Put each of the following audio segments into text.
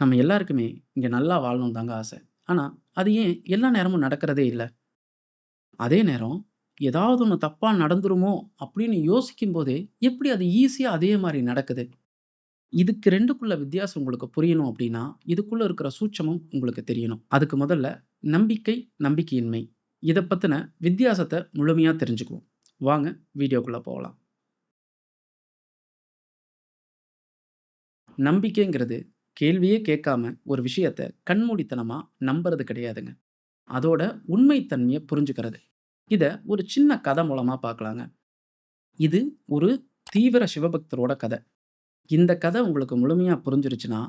நம்ம எல்லாருக்குமே இங்கே நல்லா வாழணும் தாங்க ஆசை. ஆனால் அது ஏன் எல்லா நேரமும் நடக்கிறதே இல்லை அதே நேரம், ஏதாவது ஒன்று தப்பாக நடந்துருமோ அப்படின்னு யோசிக்கும்போதே, எப்படி அது ஈஸியாக அதே மாதிரி நடக்குது? இதுக்கு ரெண்டுக்குள்ள வித்தியாசம் உங்களுக்கு புரியணும் அப்படின்னா, இதுக்குள்ள இருக்கிற சூட்சமும் உங்களுக்கு தெரியணும். அதுக்கு முதல்ல நம்பிக்கை, நம்பிக்கையின்மை. இதை பற்றின வித்தியாசத்தை முழுமையாக தெரிஞ்சுக்குவோம். வாங்க வீடியோக்குள்ளே போகலாம். நம்பிக்கைங்கிறது கேள்வியே கேட்காம ஒரு விஷயத்த கண்மூடித்தனமா நம்புறது கிடையாதுங்க. அதோட உண்மைத்தன்மையை புரிஞ்சுக்கிறது. இத ஒரு சின்ன கதை மூலமா பார்க்கலாங்க. இது ஒரு தீவிர சிவபக்தரோட கதை இந்த கதை உங்களுக்கு முழுமையா புரிஞ்சிருச்சுன்னா,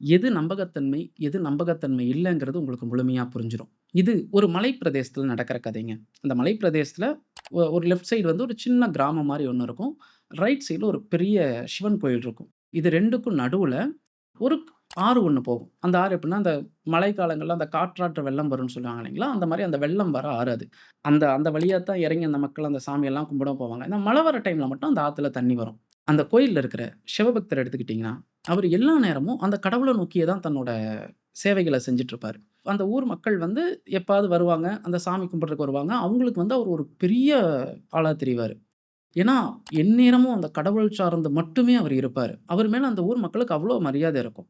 எது நம்பகத்தன்மை, எது நம்பகத்தன்மை இல்லைங்கிறது உங்களுக்கு முழுமையா புரிஞ்சிடும் இது ஒரு மலை பிரதேசத்துல நடக்கிற கதைங்க. அந்த மலை பிரதேசத்துல ஒரு லெஃப்ட் சைடு வந்து ஒரு சின்ன கிராமம் மாதிரி ஒன்று இருக்கும். ரைட் சைடில் ஒரு பெரிய சிவன் கோயில் இருக்கும். இது ரெண்டுக்கும் நடுவில் ஒரு ஆறு ஒன்று போகும். அந்த ஆறு எப்படின்னா, அந்த மழைக்காலங்களில் அந்த காற்றாற்று வெள்ளம் வரும்னு சொல்லுவாங்க இல்லைங்களா? அந்த மாதிரி அந்த வெள்ளம் வர ஆறு அது. அந்த அந்த வழியா தான் இறங்கி அந்த மக்கள் அந்த சாமியெல்லாம் கும்பிட போவாங்க. இந்த மழை வர டைமில் மட்டும் அந்த ஆற்றுல தண்ணி வரும். அந்த கோயிலில் இருக்கிற சிவபக்தர் எடுத்துக்கிட்டிங்கன்னா அவர் எல்லா நேரமும் அந்த கடவுளை நோக்கியே தான் தன்னோட சேவைகளை செஞ்சுட்டு அந்த ஊர் மக்கள் வந்து எப்பாவது வருவாங்க. அந்த சாமி கும்பிட்றதுக்கு வருவாங்க. அவங்களுக்கு வந்து அவர் ஒரு பெரிய ஆளாக தெரிவார் ஏன்னா, எந்நேரமும் அந்த கடவுள் சார்ந்து மட்டுமே அவர் இருப்பார் அவர் மேலே அந்த ஊர் மக்களுக்கு அவ்வளோ மரியாதை இருக்கும்.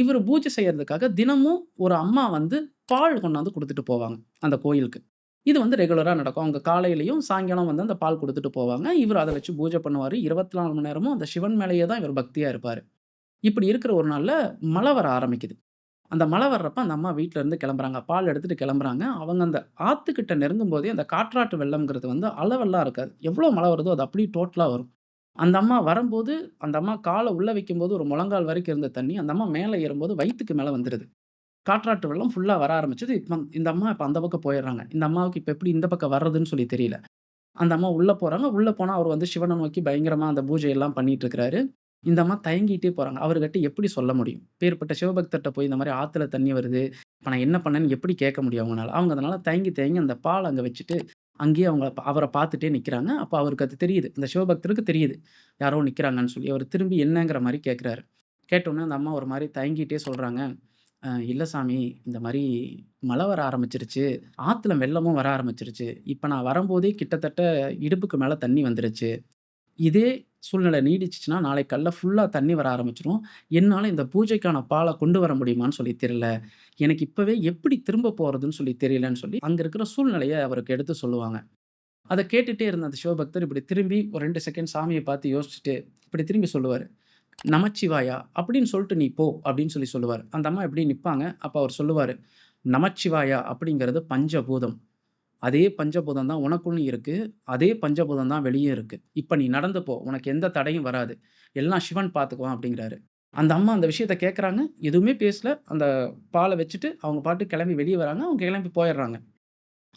இவர் பூஜை செய்யறதுக்காக தினமும் ஒரு அம்மா வந்து பால் கொண்டாந்து கொடுத்துட்டு போவாங்க, அந்த கோயிலுக்கு. இது வந்து ரெகுலராக நடக்கும். அவங்க காலையிலையும் சாயங்காலம் வந்து அந்த பால் கொடுத்துட்டு போவாங்க. இவர் அதை வச்சு பூஜை பண்ணுவார் இருபத்தி நாலு மணி நேரமும் அந்த சிவன் மேலேயே தான் இவர் பக்தியாக இருப்பார் இப்படி இருக்கிற ஒரு நாளில் மழை வர ஆரம்பிக்குது. அந்த மழை வர்றப்ப அந்த அம்மா வீட்ல இருந்து கிளம்புறாங்க. பால் எடுத்துட்டு கிளம்புறாங்க. அவங்க அந்த ஆத்துக்கிட்ட நெருங்கும்போதே அந்த காற்றாட்டு வெள்ளம்ங்கிறது வந்து அளவெல்லாம் இருக்காது. எவ்வளோ மழை வருதோ அது அப்படியே டோட்டலாக வரும். அந்த அம்மா வரும்போது, அந்த அம்மா கால உள்ள வைக்கும்போது ஒரு முழங்கால் வரைக்கும் இருந்த தண்ணி, அந்த அம்மா மேல ஏறும்போது வயித்துக்கு மேல வந்துருது. காற்றாற்று வெள்ளம் ஃபுல்லா வர ஆரம்பிச்சது. இப்ப இந்த அம்மா இப்ப அந்த பக்கம் போயிடுறாங்க. இந்த அம்மாவுக்கு இப்ப எப்படி இந்த பக்கம் வர்றதுன்னு சொல்லி தெரியல. அந்த அம்மா உள்ள போறாங்க. உள்ள போனா அவர் வந்து சிவன நோக்கி பயங்கரமா அந்த பூஜை எல்லாம் பண்ணிட்டு இருக்கிறாரு. இந்த அம்மா தயங்கிட்டே போறாங்க. அவர்கிட்ட எப்படி சொல்ல முடியும்? இப்பேற்பட்ட சிவபக்தர்ட்ட போய் இந்த மாரி ஆத்துல தண்ணி வருது. இப்ப நான் என்ன பண்ணேன்னு எப்படி கேட்க முடியும் அவங்கனால? அவங்க அதனால தயங்கி தயங்கி அந்த பால் அங்க வச்சுட்டு, அங்கேயே அவங்க அவரை பார்த்துட்டே நிற்கிறாங்க அப்போ அவருக்கு அது தெரியுது. இந்த சிவபக்தருக்கு தெரியுது. யாரோ நிற்கிறாங்கன்னு சொல்லி. அவர் திரும்பி என்னங்கிற மாதிரி கேட்குறாரு கேட்டோன்னே அந்த அம்மா ஒரு மாதிரி தயங்கிட்டே சொல்கிறாங்க இல்லை சாமி, இந்த மாதிரி மழை வர ஆரம்பிச்சிருச்சு ஆற்றுல வெள்ளமும் வர ஆரம்பிச்சிருச்சு இப்போ நான் வரும்போதே கிட்டத்தட்ட இடுப்புக்கு மேலே தண்ணி வந்துருச்சு. இதே சூழ்நிலை நீடிச்சுன்னா நாளைக்கு கல்ல ஃபுல்லா தண்ணி வர ஆரம்பிச்சிடும் என்னால இந்த பூஜைக்கான பாலை கொண்டு வர முடியுமான்னு சொல்லி தெரியல. எனக்கு இப்பவே எப்படி திரும்ப போறதுன்னு சொல்லி தெரியலன்னு" சொல்லி அங்க இருக்கிற சூழ்நிலையை அவருக்கு எடுத்து சொல்லுவாங்க. அதை கேட்டுட்டே இருந்த அந்த சிவபக்தர் இப்படி திரும்பி ஒரு ரெண்டு செகண்ட் சாமியை பார்த்து யோசிச்சுட்டு, இப்படி திரும்பி சொல்லுவாரு. "நமச்சிவாயா" அப்படின்னு சொல்லிட்டு "நீ போ" அப்படின்னு சொல்லி சொல்லுவாரு. அந்த அம்மா எப்படி நிப்பாங்க. அப்போ அவர் சொல்லுவாரு. "நமச்சிவாயா அப்படிங்கிறது பஞ்சபூதம். அதே பஞ்சபூதம் தான் உனக்குன்னு இருக்கு. அதே பஞ்சபூதம் தான் வெளியும் இருக்கு. இப்ப நீ நடந்து போ. உனக்கு எந்த தடையும் வராது. எல்லாம் சிவன் பார்த்துக்குவான்" அப்படிங்கிறாரு. அந்த அம்மா அந்த விஷயத்த கேட்குறாங்க எதுவுமே பேசல. அந்த பாலை வச்சுட்டு அவங்க பாட்டு கிளம்பி வெளியே வராங்க. அவங்க கிளம்பி போயிடுறாங்க.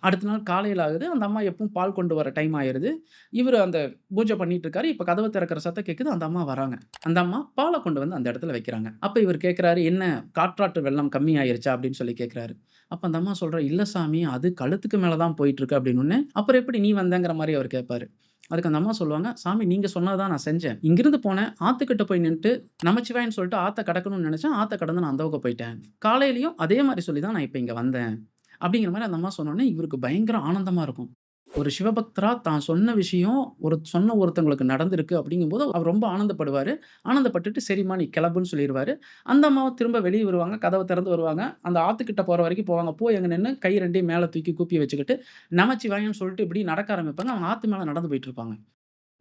அடுத்த நாள் காலையில் ஆகுது. அந்த அம்மா எப்பவும் பால் கொண்டு வர டைம் ஆயிடுது இவர் அந்த பூஜை பண்ணிட்டு இருக்காரு. இப்போ கதவை திறக்கிற சத்தம் கேட்குது. அந்த அம்மா வராங்க. அந்த அம்மா பாலை கொண்டு வந்து அந்த இடத்துல வைக்கிறாங்க. அப்போ இவர் கேட்குறாரு "என்ன காற்றாற்று வெள்ளம் கம்மி ஆயிருச்சா?" அப்படின்னு சொல்லி கேட்குறாரு அப்போ அந்த அம்மா சொல்கிற இல்லை சாமி, அது கழுத்துக்கு மேலே தான் போயிட்டுருக்கு அப்படின்னு "அப்புறம் எப்படி நீ வந்தங்கிற" மாதிரி அவர் கேட்பாரு. அதுக்கு அந்த அம்மா சொல்லுவாங்க, "சாமி நீங்க சொன்னத தான் நான் செஞ்சேன். இங்கிருந்து போனேன். ஆத்துக்கிட்ட போய் நின்றுட்டு நமச்சிவாயின்னு சொல்லிட்டு ஆத்த கடக்கணும்னு நினைச்சேன் ஆத்த கடந்து நான் அந்த போயிட்டேன். காலையிலயும் அதே மாதிரி சொல்லி தான் நான் இப்போ இங்க வந்தேன்." அப்படிங்கிற மாதிரி அந்த அம்மா சொன்னோடனே இவருக்கு பயங்கர ஆனந்தமா இருக்கும். ஒரு சிவபக்தரா தான் சொன்ன விஷயம் ஒரு சொன்ன ஒருத்தவங்களுக்கு நடந்திருக்கு அப்படிங்கும்போது, அவர் ரொம்ப ஆனந்தப்படுவாரு. ஆனந்தப்பட்டுட்டு, "சரிம்மா நீ கிளம்புன்னு" சொல்லிடுவாரு அந்த அம்மாவை திரும்ப வெளியே வருவாங்க. கதவை திறந்து வருவாங்க. அந்த ஆத்துக்கிட்ட போற வரைக்கும் போவாங்க. போய் அங்க நின்று கை ரெண்டையும் மேல தூக்கி கூப்பி வச்சுக்கிட்டு, நமச்சிவாயம்னு சொல்லிட்டு இப்படி நடக்க ஆரம்பிப்பாங்க. அவங்க ஆத்து மேல நடந்து போயிட்டு இருப்பாங்க.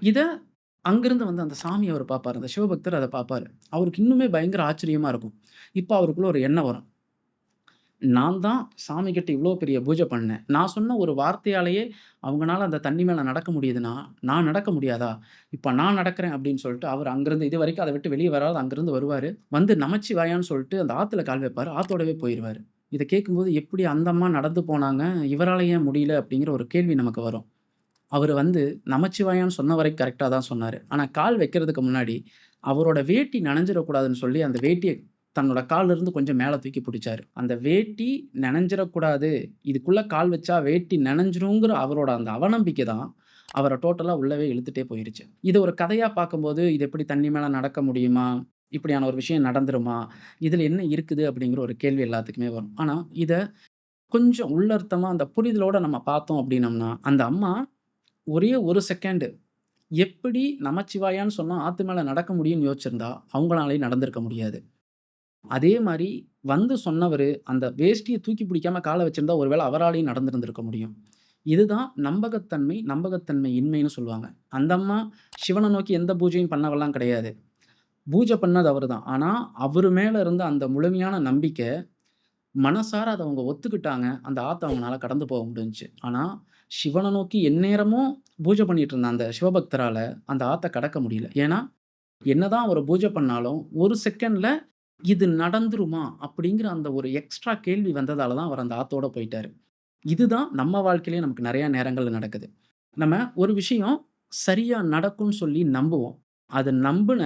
இத அங்கிருந்து வந்து அந்த சாமி அவர் பார்ப்பாரு. அந்த சிவபக்தர் அதை பார்ப்பாரு. அவருக்கு இன்னுமே பயங்கர ஆச்சரியமா இருக்கும். இப்போ அவருக்குள்ள ஒரு எண்ணம் வரும். நான் தான் சாமிகிட்ட இவ்வளோ பெரிய பூஜை பண்ணேன். நான் சொன்ன ஒரு வார்த்தையாலேயே அவங்களால அந்த தண்ணி மேலே நடக்க முடியுதுன்னா, நான் நடக்க முடியாதா? இப்போ நான் நடக்கிறேன் அப்படின்னு சொல்லிட்டு அவர் அங்கேருந்து இது வரைக்கும் அதை விட்டு வெளியே வராது. அங்கேருந்து வருவார் வந்து நமச்சிவாயான்னு சொல்லிட்டு அந்த ஆற்றுல கால் வைப்பார் ஆத்தோடவே போயிடுவார் இதை கேட்கும்போது எப்படி அந்த அம்மா நடந்து போனாங்க? இவரால் ஏன் முடியல? அப்படிங்கிற ஒரு கேள்வி நமக்கு வரும். அவர் வந்து நமச்சிவாயான்னு சொன்ன வரைக்கும் கரெக்டாக தான் சொன்னார் ஆனால் கால் வைக்கிறதுக்கு முன்னாடி, அவரோட வேட்டி நனைஞ்சிடக்கூடாதுன்னு சொல்லி அந்த வேட்டியை தன்னோட கால்ல இருந்து கொஞ்சம் மேலே தூக்கி பிடிச்சாரு அந்த வேட்டி நினைஞ்சிடக்கூடாது இதுக்குள்ள கால் வச்சா வேட்டி நினைஞ்சிருங்கிற அவரோட அந்த அவநம்பிக்கை தான், அவரை டோட்டலாக உள்ளவே இழுத்துட்டே போயிருச்சு. இதை ஒரு கதையாக பார்க்கும்போது, இது எப்படி தண்ணி மேலே நடக்க முடியுமா? இப்படியான ஒரு விஷயம் நடந்துருமா? இதில் என்ன இருக்குது? அப்படிங்கிற ஒரு கேள்வி எல்லாத்துக்குமே வரும். ஆனால் இதை கொஞ்சம் உள்ளர்த்தமாக அந்த புரிதலோட நம்ம பார்த்தோம் அப்படின்னம்னா, அந்த அம்மா ஒரே ஒரு செகண்டு எப்படி நமச்சிவாயான்னு சொன்னால் ஆத்து மேலே நடக்க முடியும்னு யோசிச்சிருந்தா, அவங்களாலேயும் நடந்திருக்க முடியாது. அதே மாதிரி வந்து சொன்னவர் அந்த வேஷ்டியை தூக்கி பிடிக்காம காலை வச்சிருந்தா, ஒருவேளை அவராலையும் நடந்திருந்திருக்க முடியும். இதுதான் நம்பகத்தன்மை, நம்பகத்தன்மை இன்மைன்னு சொல்லுவாங்க. அந்த அம்மா சிவனை நோக்கி எந்த பூஜையும் பண்ணவெல்லாம் கிடையாது. பூஜை பண்ணது அவர் தான். ஆனால் அவர் மேலே இருந்த அந்த முழுமையான நம்பிக்கை மனசார அதை அவங்க ஒத்துக்கிட்டாங்க. அந்த ஆத்த அவங்கனால கடந்து போக முடிஞ்சுச்சு. ஆனால் சிவனை நோக்கி எந்நேரமும் பூஜை பண்ணிட்டு இருந்த அந்த சிவபக்தரால அந்த ஆத்த கடக்க முடியல. ஏன்னா, என்னதான் அவர் பூஜை பண்ணாலும், ஒரு செகண்ட்ல இது நடந்துருமா? அப்படிங்கிற அந்த ஒரு எக்ஸ்ட்ரா கேள்வி வந்ததால தான் அவர் அந்த ஆத்தோட போயிட்டாரு. இதுதான் நம்ம வாழ்க்கையிலே நமக்கு நிறைய நேரங்கள்ல நடக்குது. நம்ம ஒரு விஷயம் சரியா நடக்கும்னு சொல்லி நம்புவோம். அதை நம்புன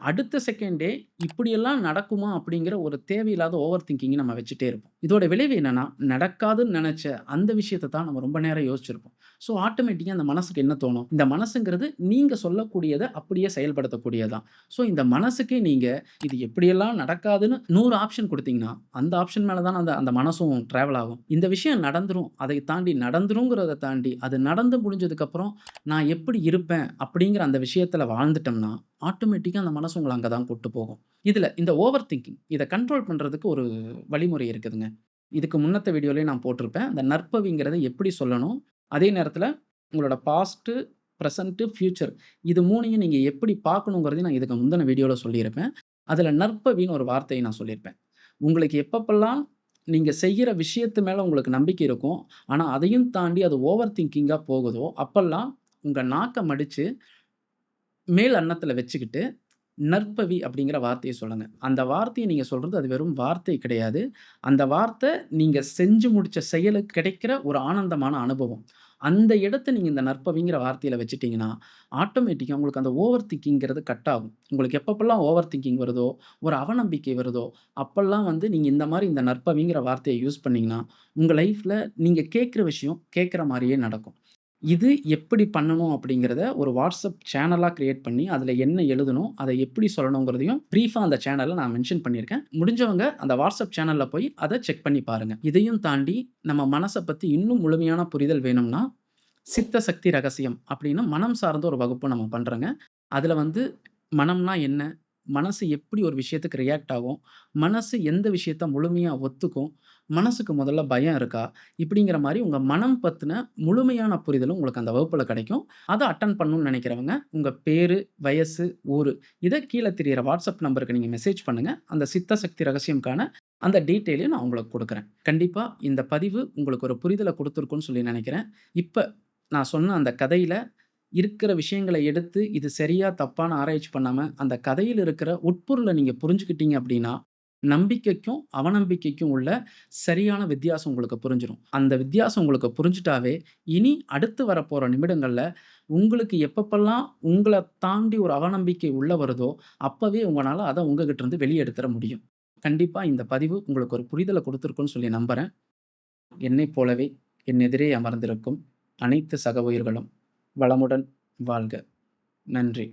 அடுத்த செகண்டே இப்படியெல்லாம் நடக்குமா? அப்படிங்கிற ஒரு தேவையில்லாத ஓவர் திங்கிங் நம்ம வச்சுட்டே இருப்போம். இதோட விளைவு என்னன்னா, நடக்காதுன்னு நினைச்ச அந்த விஷயத்த தான் நம்ம ரொம்ப நேரம் யோசிச்சிருப்போம். ஸோ, ஆட்டோமேட்டிக்காக அந்த மனசுக்கு என்ன தோணும்? இந்த மனசுங்கிறது நீங்கள் சொல்லக்கூடியதை அப்படியே செயல்படுத்தக்கூடியதான் ஸோ, இந்த மனசுக்கே நீங்கள் இது எப்படியெல்லாம் நடக்காதுன்னு நூறு ஆப்ஷன் கொடுத்தீங்கன்னா அந்த ஆப்ஷன் மேலே தான் அந்த அந்த மனசும் ட்ராவல் ஆகும். இந்த விஷயம் நடந்துரும். அதை தாண்டி நடந்துருங்கிறத தாண்டி, அது நடந்து முடிஞ்சதுக்கப்புறம் நான் எப்படி இருப்பேன்? அப்படிங்கிற அந்த விஷயத்தில் வாழ்ந்துட்டோம்னா, ஆட்டோமேட்டிக்காக அந்த மனசு உங்களை அங்கே தான் கூட்டு போகும். இதில் இந்த ஓவர் திங்கிங் இதை கண்ட்ரோல் பண்ணுறதுக்கு ஒரு வழிமுறை இருக்குதுங்க. இதுக்கு முன்னத்த வீடியோலேயே நான் போட்டிருப்பேன். அந்த நற்பவிங்கிறத எப்படி சொல்லணும்? அதே நேரத்தில் உங்களோட பாஸ்ட்டு, ப்ரெசண்ட்டு ஃப்யூச்சர் இது மூணையும் நீங்கள் எப்படி பார்க்கணுங்கிறதையும் நான் இதுக்கு முந்தின வீடியோவில் சொல்லியிருப்பேன். அதில் நற்பவின்னு ஒரு வார்த்தையை நான் சொல்லியிருப்பேன். உங்களுக்கு எப்பப்பெல்லாம் நீங்கள் செய்கிற விஷயத்து மேலே உங்களுக்கு நம்பிக்கை இருக்கும். ஆனால் அதையும் தாண்டி அது ஓவர் திங்கிங்காக போகுதோ, அப்பெல்லாம் உங்கள் நாக்கை மடித்து மேல் அன்னத்தில் வச்சுக்கிட்டு, நற்பவி அப்படிங்கிற வார்த்தையை சொல்லுங்க. அந்த வார்த்தையை நீங்க சொல்றது அது வெறும் வார்த்தை கிடையாது. அந்த வார்த்தை நீங்க செஞ்சு முடிச்ச செயலுக்கு கிடைக்கிற ஒரு ஆனந்தமான அனுபவம். அந்த இடத்த நீங்க இந்த நற்பவிங்கிற வார்த்தையில வச்சுட்டீங்கன்னா, ஆட்டோமேட்டிக்கா உங்களுக்கு அந்த ஓவர் திங்கிங்கிறது கட் ஆகும். உங்களுக்கு எப்பப்பெல்லாம் ஓவர் திங்கிங் வருதோ, ஒரு அவநம்பிக்கை வருதோ, அப்போல்லாம் வந்து நீங்க இந்த மாதிரி இந்த நற்பவிங்கிற வார்த்தையை யூஸ் பண்ணீங்கன்னா, உங்க லைஃப்ல நீங்க கேட்குற விஷயம் கேட்குற மாதிரியே நடக்கும். இது எப்படி பண்ணணும் அப்படிங்கிறத ஒரு வாட்ஸ்அப் சேனலாக கிரியேட் பண்ணி, அதில் என்ன எழுதணும்? அதை எப்படி சொல்லணுங்கிறதையும் ப்ரீஃபாக அந்த சேனலில் நான் மென்ஷன் பண்ணியிருக்கேன். முடிஞ்சவங்க அந்த வாட்ஸ்அப் சேனலில் போய் அதை செக் பண்ணி பாருங்கள் இதையும் தாண்டி நம்ம மனசை பற்றி இன்னும் முழுமையான புரிதல் வேணும்னா, சித்த சக்தி ரகசியம் அப்படின்னு மனம் சார்ந்த ஒரு வகுப்பு நம்ம பண்ணுறோங்க அதில் வந்து மனம்னா என்ன? மனசு எப்படி ஒரு விஷயத்துக்கு ரியாக்ட் ஆகும்? மனசு எந்த விஷயத்த முழுமையாக ஒத்துக்கும்? மனசுக்கு முதல்ல பயம் இருக்கா? இப்படிங்கிற மாதிரி உங்கள் மனம் பற்றின முழுமையான புரிதலும் உங்களுக்கு அந்த வகுப்பில் கிடைக்கும். அதை அட்டன் பண்ணணும்னு நினைக்கிறவங்க உங்கள் பேர் வயசு, ஊர் இதை கீழே தெரியிற வாட்ஸ்அப் நம்பருக்கு நீங்கள் மெசேஜ் பண்ணுங்கள் அந்த சித்த சக்தி ரகசியம்க்கான அந்த டீட்டெயிலையும் நான் உங்களுக்கு கொடுக்குறேன் கண்டிப்பாக இந்த பதிவு உங்களுக்கு ஒரு புரிதலை கொடுத்துருக்குன்னு சொல்லி நினைக்கிறேன் இப்போ நான் சொன்ன அந்த கதையில் இருக்கிற விஷயங்களை எடுத்து, இது சரியா? தப்பான ஆராய்ச்சி பண்ணாமல் அந்த கதையில் இருக்கிற உட்பொருளை நீங்கள் புரிஞ்சுக்கிட்டீங்க அப்படின்னா, நம்பிக்கைக்கும், அவநம்பிக்கைக்கும் உள்ள சரியான வித்தியாசம் உங்களுக்கு புரிஞ்சிடும் அந்த வித்தியாசம் உங்களுக்கு புரிஞ்சுட்டாவே, இனி அடுத்து வரப்போகிற நிமிடங்களில் உங்களுக்கு எப்பப்பெல்லாம் உங்களை தாண்டி ஒரு அவநம்பிக்கை உள்ள வருதோ, அப்பவே உங்களால் அதை உங்ககிட்ட இருந்து எடுத்துற முடியும். கண்டிப்பாக இந்த பதிவு உங்களுக்கு ஒரு புரிதலை கொடுத்துருக்குன்னு சொல்லி நம்புகிறேன் என்னைப் போலவே என் எதிரே அமர்ந்திருக்கும் அனைத்து சக உயிர்களும் வளமுடன் வாழ்க! நன்றி.